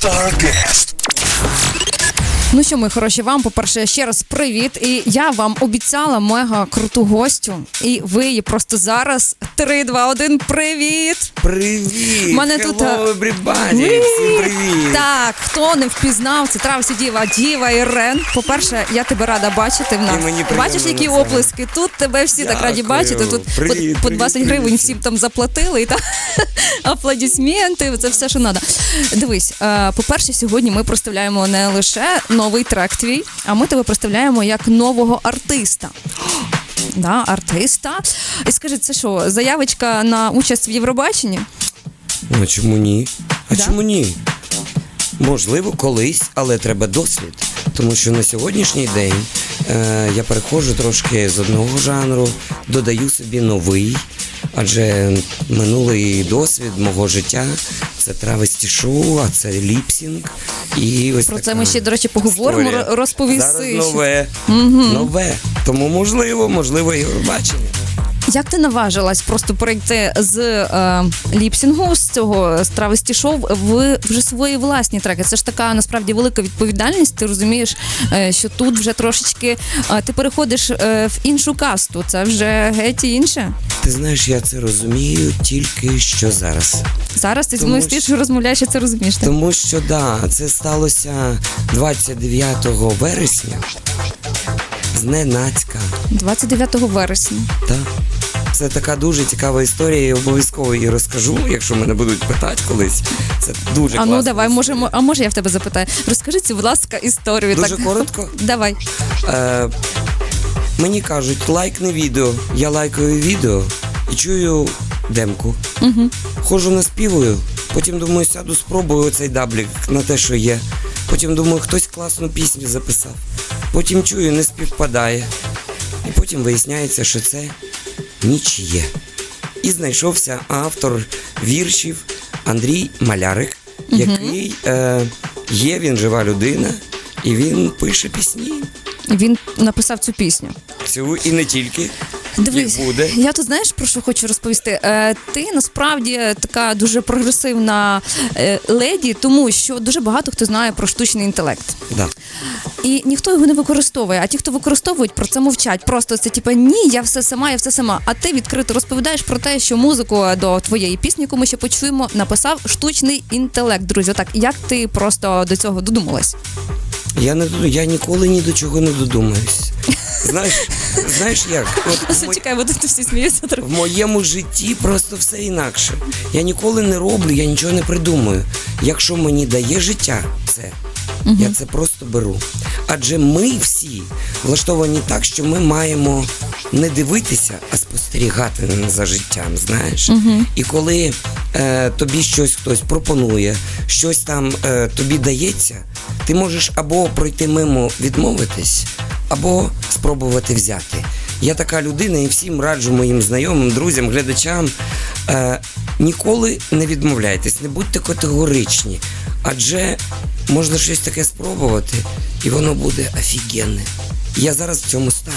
Starcast. Ну що, мої хороші, вам, по-перше, ще раз привіт. І я вам обіцяла мега круту гостю. І ви її просто зараз. 3, 2, 1, привіт! Привіт! Мене тут, Hello, а, everybody! Всім привіт! Так, хто не впізнав, це Травсі Діва, Діва Ірен. По-перше, я тебе рада бачити в нас. І мені Бачиш, які на це. оплески. Тут тебе всі так раді бачити. Тут по- Привіт, по, привіт, 20 гривень привіт. всім там заплатили і так аплодисменти. Це все, що треба. Дивись, е, по-перше, сьогодні ми представляємо не лише новий трек твій, а ми тебе представляємо як нового артиста. Да, артиста. І скажи, це що, заявочка на участь в Євробаченні? Ну чому ні? А Да? чому ні? Можливо, колись, але треба досвід. Тому що на сьогоднішній день е, я переходжу трошки з одного жанру, додаю собі новий, адже минулий досвід мого життя це травесті шоу, а це ліпсінг. І ось Про це ми ще, до речі, поговоримо, розповісти ро- розповіси. Зараз нове, нове. Тому можливо, можливо, Євробачення. Як ти наважилась просто перейти з е, ліпсінгу з цього з травесті шоу в вже свої власні треки? Це ж така насправді велика відповідальність. Ти розумієш, е, що тут вже трошечки е, ти переходиш е, в іншу касту. Це вже геть інше. Ти знаєш, я це розумію тільки що зараз. Зараз ти зі мною що- стиш розмовляєш, і це розумієш. Так? Тому що да, це сталося 29 вересня. Зненацька. 29 вересня. Та. Це така дуже цікава історія, і обов'язково її розкажу, якщо мене будуть питати колись. Це дуже А ну давай, можемо. А може я в тебе запитаю? Розкажи цю, будь ласка, історію. Дуже так. коротко. Давай. Е, мені кажуть, лайкни відео. Я лайкаю відео і чую демку. Угу. Ходжу наспівую, потім думаю, сяду, спробую оцей даблік на те, що є. Потім думаю, хтось класну пісню записав. Потім чую, не співпадає. І потім виясняється, що це нічиє. І знайшовся автор віршів Андрій Малярик, який е, є, він жива людина, і він пише пісні. Він написав цю пісню. Цю і не тільки. Дивись, Їх буде. я тут знаєш про що хочу розповісти. Е, ти насправді така дуже прогресивна е, леді, тому що дуже багато хто знає про штучний інтелект. Да. І ніхто його не використовує. А ті, хто використовують, про це мовчать. Просто це типа ні, я все сама, я все сама. А ти відкрито розповідаєш про те, що музику до твоєї пісні, яку ми ще почуємо, написав штучний інтелект. Друзі, так як ти просто до цього додумалась? Я не я ніколи ні до чого не додумаюсь. Знаєш, знаєш як? От в Чекай, бо всі сміються трохи. в моєму житті просто все інакше. Я ніколи не роблю, я нічого не придумую. Якщо мені дає життя це, я це просто беру. Адже ми всі влаштовані так, що ми маємо не дивитися, а спостерігати за життям, знаєш. І коли е, тобі щось хтось пропонує, щось там е, тобі дається, ти можеш або пройти мимо відмовитись, або спробувати взяти. Я така людина і всім раджу моїм знайомим, друзям, глядачам. Е, ніколи не відмовляйтесь, не будьте категоричні, адже можна щось таке спробувати, і воно буде офігенне. Я зараз в цьому стані.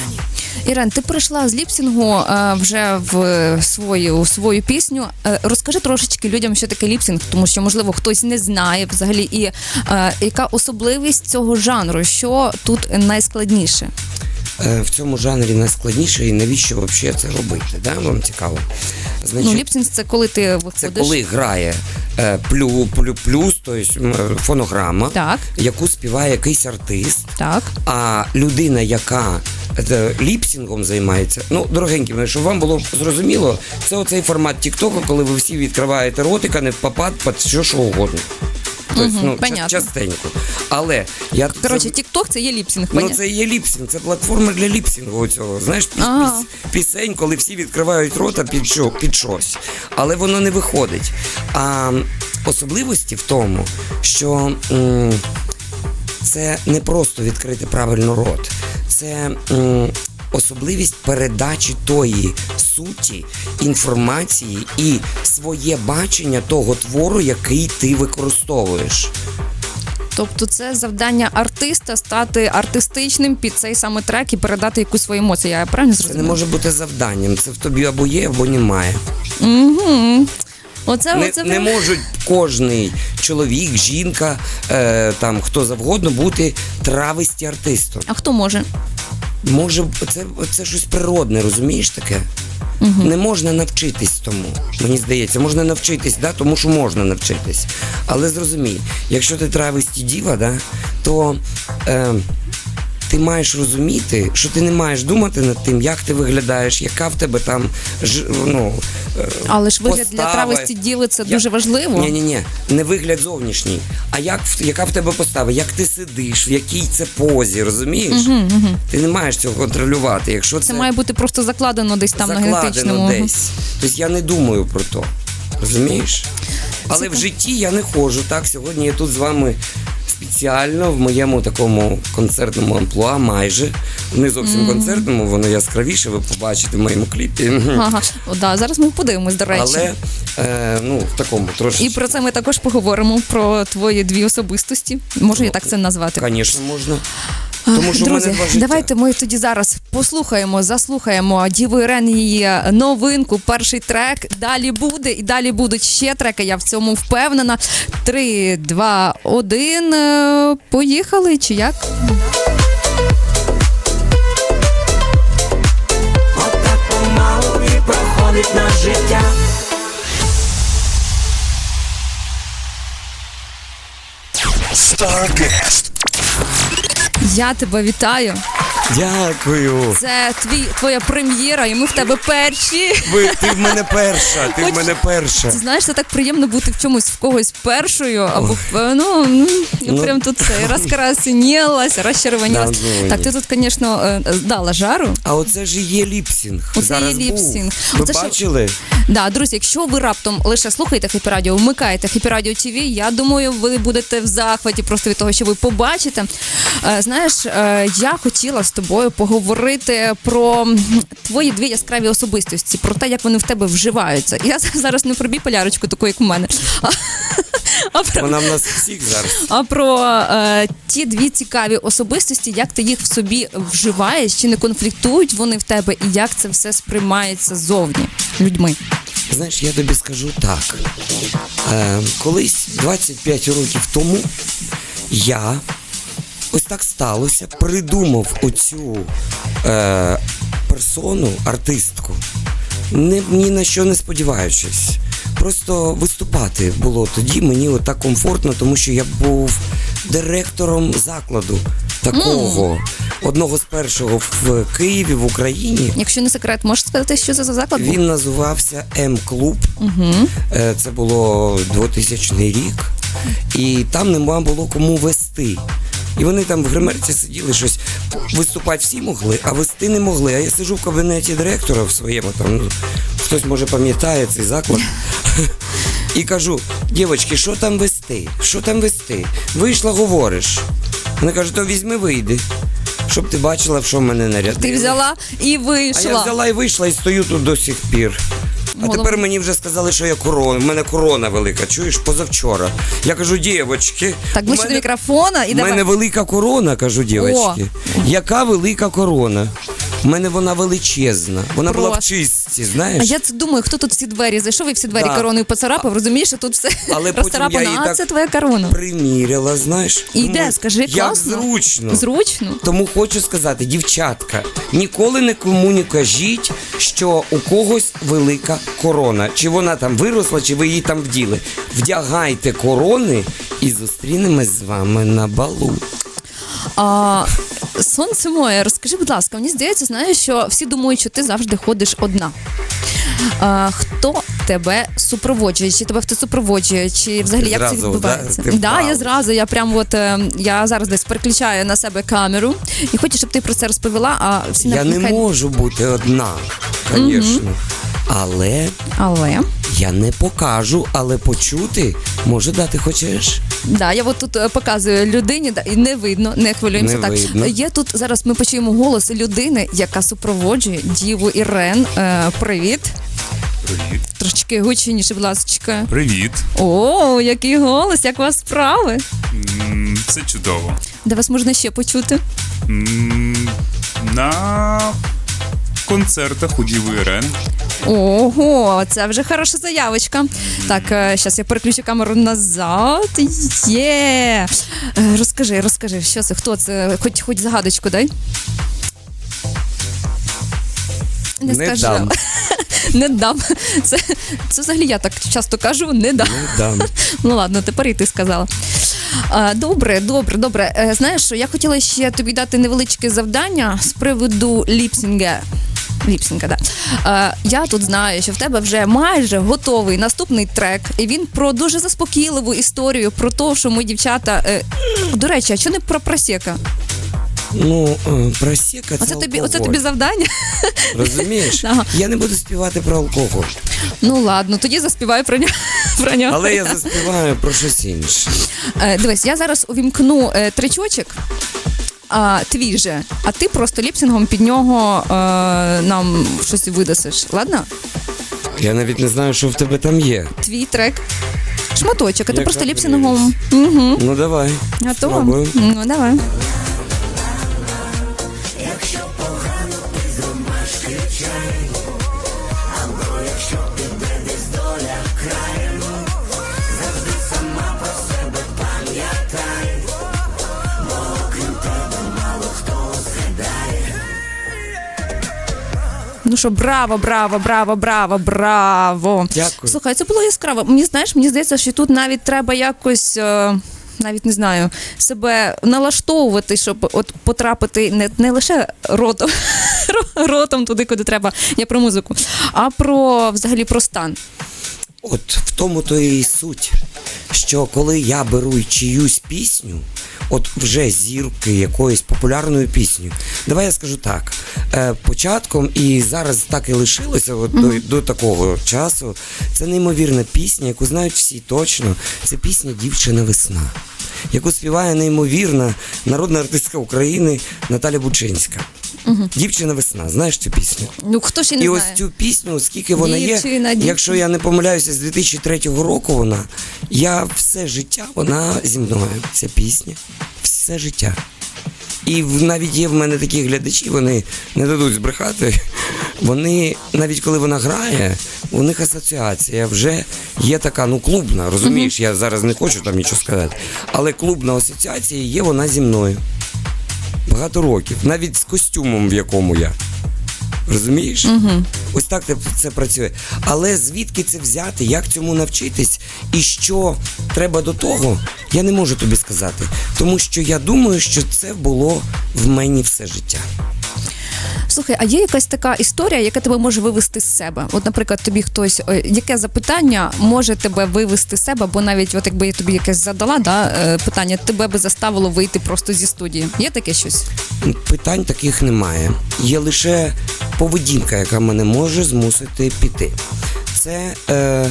Ірен, ти прийшла з ліпсінгу е, вже в свою свою пісню. Е, розкажи трошечки людям, що таке ліпсінг, тому що можливо хтось не знає взагалі, і е, яка особливість цього жанру, що тут найскладніше. Е, в цьому жанрі найскладніше і навіщо взагалі це робити? Да? Вам цікаво? Значить, Ну, ліпсінг це коли ти це коли грає е, плю, плю, плюс, тобто фонограма, Так. яку співає якийсь артист. Так. А людина, яка е, ліпсінгом займається, ну дорогенькі, щоб вам було зрозуміло, це оцей формат Тіктоку, коли ви всі відкриваєте ротика, не в попад, під що що угодно. Тобто, Мгм, ну, понятно. частенько. Але я Коротше, Тікток це є ліпсінг. Ну, понятно? це є ліпсінг, це платформа для ліпсінгу цього. Знаєш, піс, Ага. піс- пісень, коли всі відкривають рота під, що, під щось. Але воно не виходить. А особливості в тому, що м, це не просто відкрити правильно рот, це м, особливість передачі тої суті, інформації і своє бачення того твору, який ти використовуєш. Тобто це завдання артиста стати артистичним під цей саме трек і передати якусь свою емоцію. Я правильно Це не може бути завданням. Це в тобі або є, або немає. Угу. Оце, Не, оце не можуть кожний чоловік, жінка, е, там хто завгодно бути трависті артистом. А хто може? Може, це, це щось природне, розумієш таке? Не можна навчитись тому. Мені здається, можна навчитись, да? тому що можна навчитись. Але зрозумій, якщо ти трависті діва, да, то е, ти маєш розуміти, що ти не маєш думати над тим, як ти виглядаєш, яка в тебе там ж, ну, е, Але ж вигляд для травості діви це Я- дуже важливо. Ні, ні, ні, не вигляд зовнішній, а як яка в тебе постава, як ти сидиш, в якій це позі, розумієш? Ти не маєш цього контролювати. Якщо це, Це має бути просто закладено десь там на закладено генетичному. десь. Тобто я не думаю про то. Розумієш? Але в житті я не ходжу. Так, сьогодні я тут з вами спеціально в моєму такому концертному амплуа, майже. Не зовсім концертному, воно яскравіше, ви побачите в моєму кліпі. Ага, О, да, зараз ми подивимось, до речі. Але е, ну, в такому трошки. І про це ми також поговоримо про твої дві особистості. Можу я так це назвати? Звісно, можна. Тому що в Друзі, мене два життя. давайте ми тоді зараз послухаємо, заслухаємо Діву Ірен її новинку, перший трек. Далі буде і далі будуть ще треки. Я в цьому впевнена. Три, два, один. Е, Поїхали чи як? Отак помалу і проходить наше життя. Starcast. Я тебе вітаю. Дякую. Це твій твоя прем'єра, і ми в тебе перші. Ви, ти в мене перша, ти Хоч- в мене перша. Ти знаєш, це так приємно бути в чомусь в когось першою, або е, ну, ну Ну. прям тут це розкрасенілась, розчервонілась. Да, ну, так, ти тут, звісно, е, дала жару. А оце ж і є ліпсінг. Оце Зараз є ліпсінг. Був. Ви Оце що- бачили? Да, друзі, якщо ви раптом лише слухаєте Хепі Радіо, вмикаєте Хепі Радіо ТВ, я думаю, ви будете в захваті просто від того, що ви побачите. Е, Знаєш, я хотіла з тобою поговорити про твої дві яскраві особистості, про те, як вони в тебе вживаються. Я зараз не про біполярочку, таку, як у мене. а- А про, Вона в нас всіх зараз. а про е, ті дві цікаві особистості, як ти їх в собі вживаєш, чи не конфліктують вони в тебе, і як це все сприймається зовні людьми. Знаєш, я тобі скажу так. Е, колись 25 років тому я ось так сталося, придумав оцю е, персону, артистку, не, ні на що не сподіваючись. Просто виступати було тоді мені отак комфортно, тому що я був директором закладу такого, одного з першого в Києві, в Україні. Якщо не секрет, можеш сказати, що це за заклад? Він називався М-клуб. Е, Це було 2000 рік. І там нема було кому вести. І вони там в гримерці сиділи щось. Виступати всі могли, а вести не могли. А я сиджу в кабінеті директора в своєму там. Ну, хтось може пам'ятає цей заклад. І кажу: дівчатки, що там вести? Що там вести? Вийшла, говориш. Вона каже, то візьми, вийди. Щоб ти бачила, в що мене нарядили. Ти взяла і вийшла. А я взяла і вийшла і стою тут до сих пір. А Голова. тепер мені вже сказали, що я корона. У мене корона велика. Чуєш, позавчора. Я кажу, дівочки. Так, ближче до мене- мікрофона і У давай. мене велика корона, кажу, дівочки. Яка велика корона? У мене вона величезна. Вона була в Просто. чистці, знаєш? А я це думаю, хто тут всі двері зайшов і всі двері Да. короною поцарапав, розумієш, що тут все Але потім я її а так це твоя корона. Приміряла, знаєш. І Думаю, де, скажи, як класно? зручно. Зручно? Тому хочу сказати, дівчатка, ніколи нікому не кажіть, що у когось велика корона. Чи вона там виросла, чи ви її там вділи. Вдягайте корони і зустрінемось з вами на балу. А, сонце моє, розкажи, будь ласка, мені здається, знаєш, що всі думають, що ти завжди ходиш одна. А, хто тебе супроводжує? Чи тебе хто супроводжує? Чи взагалі як це відбувається? да? Ти да, я зразу. Я прям от е, я зараз десь переключаю на себе камеру і хочу, щоб ти про це розповіла. А всі Я не можу бути одна, звісно. Але Але я не покажу, але почути може дати хочеш. Да, я от тут е, показую людині, да, і не видно, не хвилюємося. Не так видно. є тут зараз. Ми почуємо голос людини, яка супроводжує діву Ірен. Е, привіт. Привіт. Трошечки гучніше, будь ласка. Привіт. О, який голос, як у вас справи? М, Все чудово. Де вас можна ще почути? М, На концертах у Діви РН. Ого, це вже хороша заявочка. Так, зараз я переключу камеру назад. Є. Е, Розкажи, розкажи, що це, хто це? Хоч хоч загадочку дай. Не дам. Не дам. Це, це взагалі я так часто кажу, не дам. Не дам. Ну ладно, тепер і ти сказала. Добре, добре, добре. Е, знаєш, я хотіла ще тобі дати невеличке завдання з приводу ліпсінга. Ліпсінга, да. Е, я тут знаю, що в тебе вже майже готовий наступний трек, і він про дуже заспокійливу історію, про те, що ми дівчата. Е, до речі, а що не про просека? Ну, е, просека це Оце тобі, оце тобі завдання. Розумієш? Ага. Я не буду співати про алкоголь, Ну ладно, тоді заспівай про нього. Про нього. але я заспіваю про щось інше. Е, дивись, я зараз увімкну е, тричочок. А, твій же, а ти просто ліпсингом під нього а, нам щось видасиш. Ладно? Я навіть не знаю, що в тебе там є. Твій трек. Шматочок, а ти Яка просто ліпсінгом. Угу. Ну давай. Готово? Спробую. Ну, давай. Ну що, браво, браво, браво, браво, браво. Дякую. Слухай, це було яскраво. Мені знаєш, мені здається, що тут навіть треба якось. е, Навіть не знаю, себе налаштовувати, щоб от потрапити не, не лише ротом, ротом туди, куди треба, я про музику, а про взагалі про стан. От в тому то і суть, що коли я беру чиюсь пісню, от вже зірки якоїсь популярної пісні. Давай я скажу так. Е, початком і зараз так і лишилося от до, до такого часу. Це неймовірна пісня, яку знають всі точно. Це пісня Дівчина весна, яку співає неймовірна народна артистка України Наталя Бучинська. Дівчина весна, знаєш цю пісню? Ну хто ще не І знає? ось цю пісню, оскільки вона Дівчина, є, якщо я не помиляюся, з 2003 року вона, я все життя, вона зі мною, ця пісня, все життя. І навіть є в мене такі глядачі, вони не дадуть збрехати. Вони, навіть коли вона грає, у них асоціація вже є така, ну, клубна, розумієш, я зараз не хочу там нічого сказати. Але клубна асоціація є вона зі мною. Багато років, навіть з костюмом, в якому я. Розумієш? Угу. Ось так це, працює. Але звідки це взяти, як цьому навчитись, і що треба до того, я не можу тобі сказати. Тому що я думаю, що це було в мені все життя. Слухай, а є якась така історія, яка тебе може вивести з себе? От, наприклад, тобі хтось, е, яке запитання може тебе вивести з себе, бо навіть от якби я тобі якесь задала да, е, питання, тебе би заставило вийти просто зі студії. Є таке щось? Питань таких немає. Є лише поведінка, яка мене може змусити піти. Це е,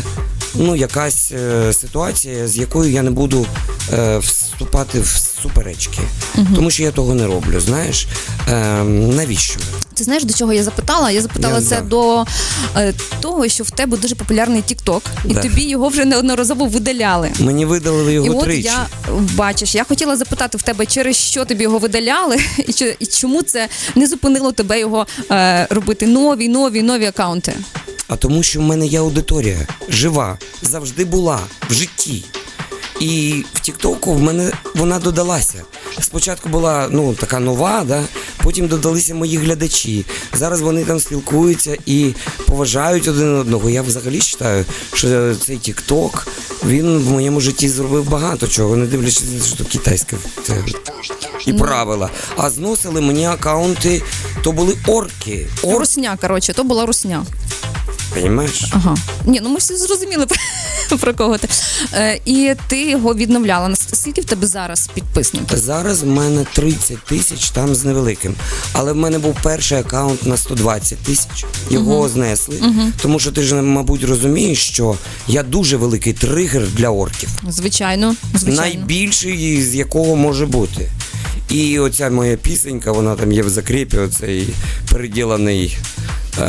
ну, якась е, ситуація, з якою я не буду е, вступати в суперечки. Тому що я того не роблю. Знаєш, е, навіщо? Ти знаєш, до чого я запитала? Я запитала Я це знаю. до е, того, що в тебе дуже популярний TikTok, і Да. тобі його вже неодноразово видаляли. Мені видалили його І от тричі. я бачиш, я хотіла запитати в тебе, через що тобі його видаляли, і, чи, і чому це не зупинило тебе його е, робити нові, нові, нові акаунти. А тому, що в мене є аудиторія жива, завжди була в житті. І в Тіктоку в мене вона додалася. Спочатку була ну така нова, да? потім додалися мої глядачі. Зараз вони там спілкуються і поважають один одного. Я взагалі вважаю, що цей Тікток він в моєму житті зробив багато чого, не дивлячись, що китайське це, і правила. А зносили мені акаунти, то були орки. Орки, Русня, коротше, то була русня. Розумієш? Ага. Ні, ну ми всі зрозуміли про, кого ти. Е, і ти його відновляла. Нас- Скільки в тебе зараз підписників? Зараз в мене 30 тисяч там з невеликим. Але в мене був перший аккаунт на 120 тисяч. Його знесли. Тому що ти ж, мабуть, розумієш, що я дуже великий тригер для орків. Звичайно, звичайно. Найбільший з якого може бути. І оця моя пісенька, вона там є в закріпі, оцей переділений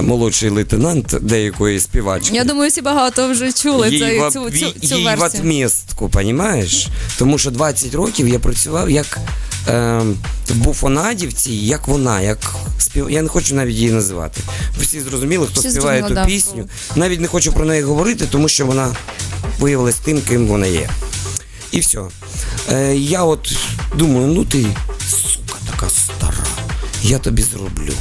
молодший лейтенант деякої співачки. Я думаю, всі багато вже чули їй, цей, в, цю, цю, їй цю в отмістку, понімаєш? Тому що 20 років я працював як е, в буфонадівці, як вона, як спів... Я не хочу навіть її називати. Всі зрозуміли, хто Всі співає ту да. пісню. Навіть не хочу про неї говорити, тому що вона виявилась тим, ким вона є. І все. Е, я от думаю, ну ти сука така стара, я тобі зроблю.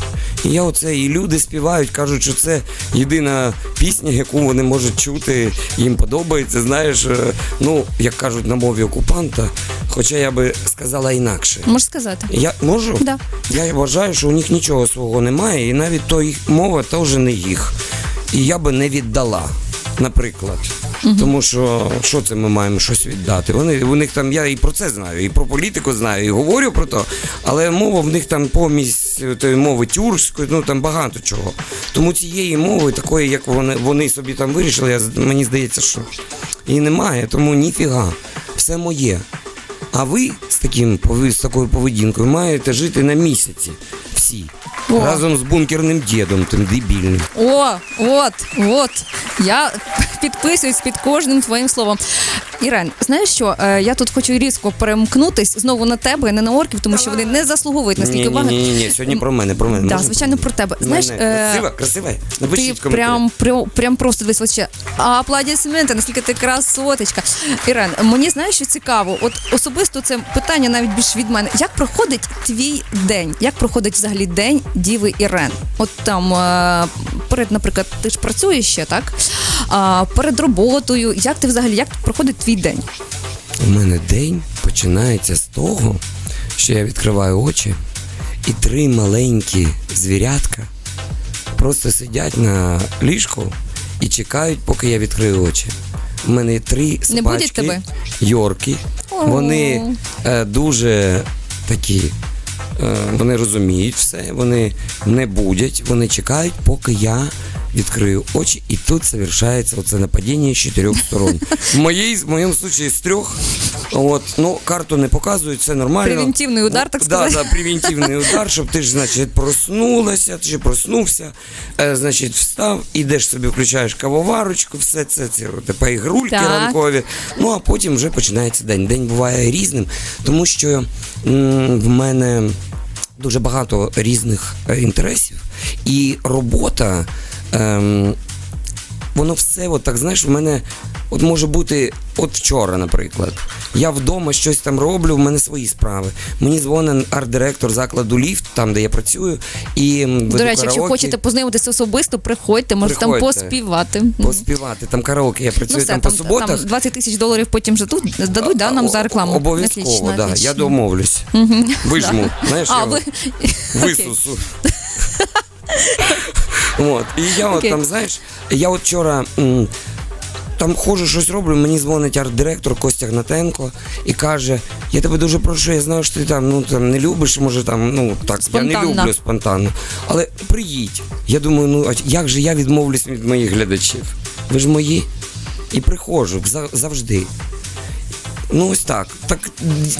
І я оце, і люди співають, кажуть, що це єдина пісня, яку вони можуть чути, їм подобається. Знаєш, е, ну, як кажуть на мові окупанта, хоча я би сказала інакше. Можеш сказати? Я можу? Да. Я вважаю, що у них нічого свого немає, і навіть то їх мова теж не їх. І я би не віддала, наприклад. Тому що що це ми маємо щось віддати? Вони у них там, я і про це знаю, і про політику знаю, і говорю про то, але мова в них там помість е, тої мови тюркської, ну там багато чого. Тому цієї мови, такої, як вони, вони собі там вирішили, я, мені здається, що її немає, тому ніфіга. Все моє. А ви з таким з такою поведінкою маєте жити на місяці. Всі. О. Разом з бункерним дідом, тим дебільним. О, от, от. Я підписуюсь під кожним твоїм словом. Ірен, знаєш що? Е, Я тут хочу різко перемкнутись знову на тебе, не на орків, тому що вони не заслуговують ні, уваги. ні, ні, ні, сьогодні про мене, про мене. Так, Можна звичайно, про тебе. Знаєш, е, красива, красива. Напишіть коментарі. прям, прям, прям просто дивись вообще. Аплодисменти, наскільки ти красоточка. Ірен, мені знаєш, що цікаво. От особисто це питання навіть більш від мене. Як проходить твій день? Як проходить взагалі день Діви Ірен? От там е, перед, наприклад, ти ж працюєш ще, так? Перед роботою. Як ти взагалі як проходить твій день? У мене день починається з того, що я відкриваю очі, і три маленькі звірятка просто сидять на ліжку і чекають, поки я відкрию очі. У мене є три собачки, тебе? йорки. О. Вони е, дуже такі. е, Вони розуміють все, вони не будять, вони чекають, поки я відкрию очі, і тут совершається оце нападіння з чотирьох сторон. В моїй, в моєму случаї з трьох. От, ну, карту не показують, все нормально. Превентивний удар, так сказати. Да, превентивний удар, щоб ти ж, значить, проснулася, ти ж проснувся, е, значить, встав, ідеш собі, включаєш кавоварочку, все це, ці типа ігрульки Так. ранкові. Ну а потім вже починається день. День буває різним, тому що м, в мене дуже багато різних е, інтересів, і робота. Ем, воно все, от так знаєш, в мене от може бути, от вчора, наприклад. Я вдома щось там роблю, в мене свої справи. Мені дзвонить арт-директор закладу ліфт, там де я працюю, і веду До речі, якщо караоке, хочете познайомитися особисто, приходьте, можете там Приходьте. поспівати. поспівати. Там караоке, я Ну працюю все, там, там, по суботах. там 20 тисяч доларів потім вже тут дадуть да, нам за рекламу. Обов'язково, Отлично, да. отлично. Я домовлюсь. Вижму. Знаєш, А, я ви... висусу. От. І я от там, знаєш, я от вчора. Там ходжу, щось роблю, мені дзвонить арт-директор Костя Гнатенко і каже: Я тебе дуже прошу, я знаю, що ти там ну там не любиш, може там, ну так, я не люблю спонтанно. Але приїдь. Я думаю, ну а як же я відмовлюсь від моїх глядачів? Ви ж мої. І приходжу завжди. Ну ось так. Так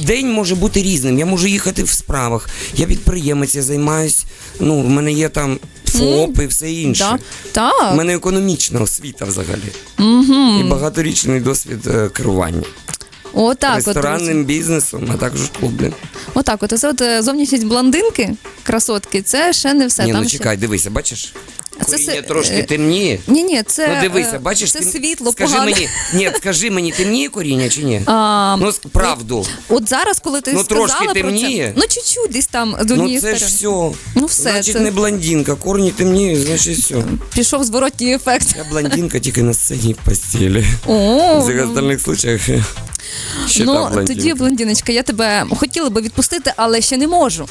день може бути різним. Я можу їхати в справах. Я підприємець, я займаюсь. Ну, в мене є там ФОП і все інше. Так, У мене економічна освіта взагалі. Угу. І багаторічний досвід е, керування. Отак, от, Ресторанним бізнесом, а також клубним. отак, от, це от е, зовнішність блондинки, красотки, це ще не все. Ні, Там ну ще- чекай, дивися, бачиш? Це Коріння трошки е, темніє. Ні, ні, це, ну дивися, е, бачиш, це тем- світло скажи погане. мені, ні, скажи мені, темніє коріння чи ні? А, ну, с- правду. От зараз, коли ти Ну, сказала трошки про темніє. це, ну чуть-чуть десь там з Ну однієї це ж сторони. все. Ну, все, Значить, це- не блондинка, корні темніють, значить все. Пішов зворотній ефект. Я блондинка тільки на сцені і в постелі. О, В всіх остальних случаях ще ну блондинка. тоді, блондиночка, я тебе хотіла би відпустити, але ще не можу.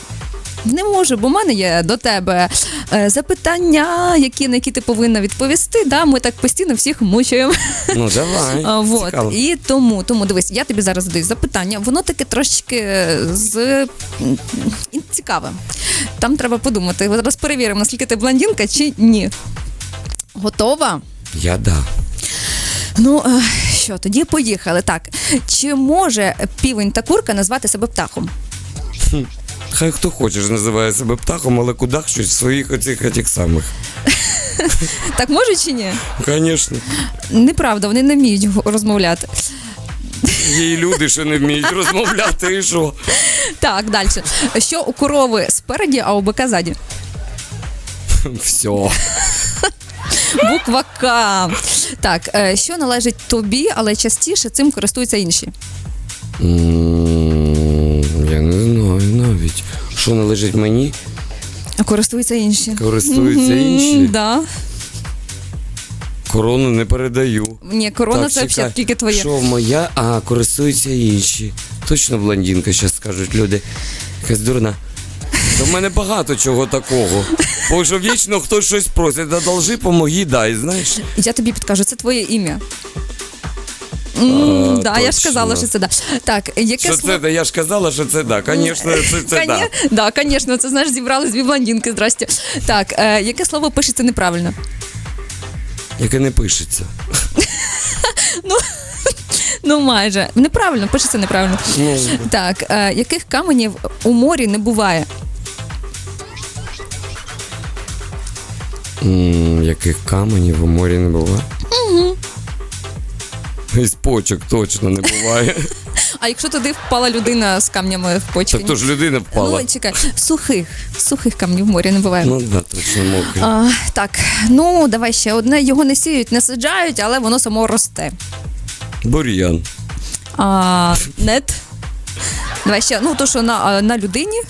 Не можу, бо в мене є до тебе е, запитання, які, на які ти повинна відповісти. Да, ми так постійно всіх мучаємо. Ну давай. Вот. Цікаво. І тому, тому дивись, я тобі зараз задаю запитання. Воно таке трошечки е, з цікаве. Там треба подумати. Зараз перевіримо, наскільки ти блондинка чи ні. Готова? Я да. Ну е, що, тоді поїхали. Так. Чи може півень та курка назвати себе птахом? Хай хто хоче називає себе птахом, але кудах щось своїх оцих этих самих. Так може чи ні? Звісно. Неправда, вони не вміють розмовляти. Є і люди, що не вміють розмовляти, і що? Так, далі. Що у корови спереді, а у бика ззаді? Все. Буква К. Так, е, що належить тобі, але частіше цим користуються інші. Я не знаю навіть. Що належить мені, А Користуються інші. користуються Мгм, інші. Да. Корону не передаю. Ні, корона Так, це чекай. взагалі тільки твоє. Що моя, а користуються інші. Точно блондинка, зараз скажуть люди. Якась дурна. До мене багато чого такого. Бо що вічно хтось щось просить, одолжи, помоги, дай, знаєш. Я тобі підкажу, це твоє ім'я. М, А, да, я ж точно. казала, що це да. Так, яке Що слово... це, я ж казала, що це да. Звісно, це, це да. Да, звісно, це знаєш, зібрали дві блондинки, здрасте. Так, е, яке слово пишеться неправильно? Яке не пишеться. Ну, майже. Неправильно, пишеться неправильно. Ну, Так, е, яких каменів у морі не буває? м, яких каменів у морі не буває? Із почок точно не буває. А якщо туди впала людина з камнями в почки? Так то ж людина впала. Ну, чекай, сухих, сухих камнів в морі не буває. Ну да, точно мокрий. А, так, ну давай ще одне. Його не сіють, не саджають, але воно само росте. Бур'ян. А, нет. Давай ще, ну то, що на, на людині.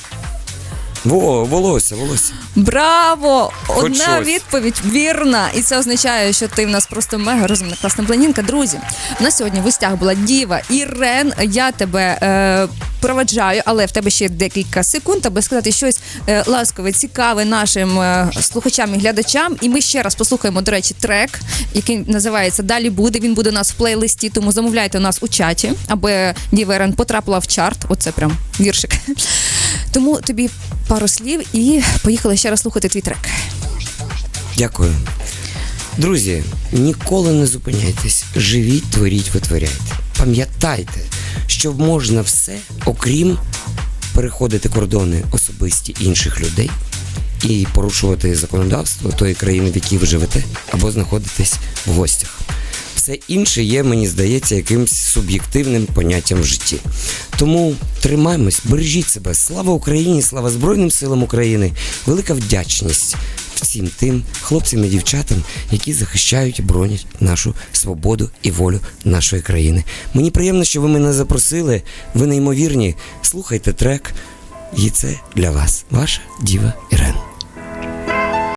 Во, волосся, волосся. Браво! Хоч Одна щось. відповідь вірна. І це означає, що ти в нас просто мега розумна класна планінка. Друзі, на сьогодні в гостях була Діва Ірен. Я тебе е, проведжаю, але в тебе ще декілька секунд, аби сказати щось е, ласкове, цікаве нашим е, слухачам і глядачам. І ми ще раз послухаємо, до речі, трек, який називається Далі буде. Він буде у нас в плейлисті, тому замовляйте у нас у чаті, аби Діва Ірен потрапила в чарт. Оце прям віршик. Тому тобі пару слів і поїхали ще раз слухати твій трек. Дякую. Друзі, ніколи не зупиняйтесь. Живіть, творіть, витворяйте. Пам'ятайте, що можна все, окрім переходити кордони особисті інших людей і порушувати законодавство тої країни, в якій ви живете, або знаходитесь в гостях. Все інше є, мені здається, якимсь суб'єктивним поняттям в житті. Тому тримаймось, бережіть себе. Слава Україні, слава Збройним силам України. Велика вдячність всім тим хлопцям і дівчатам, які захищають бронять нашу свободу і волю нашої країни. Мені приємно, що ви мене запросили. Ви неймовірні. Слухайте трек. І це для вас, ваша Діва Ірен.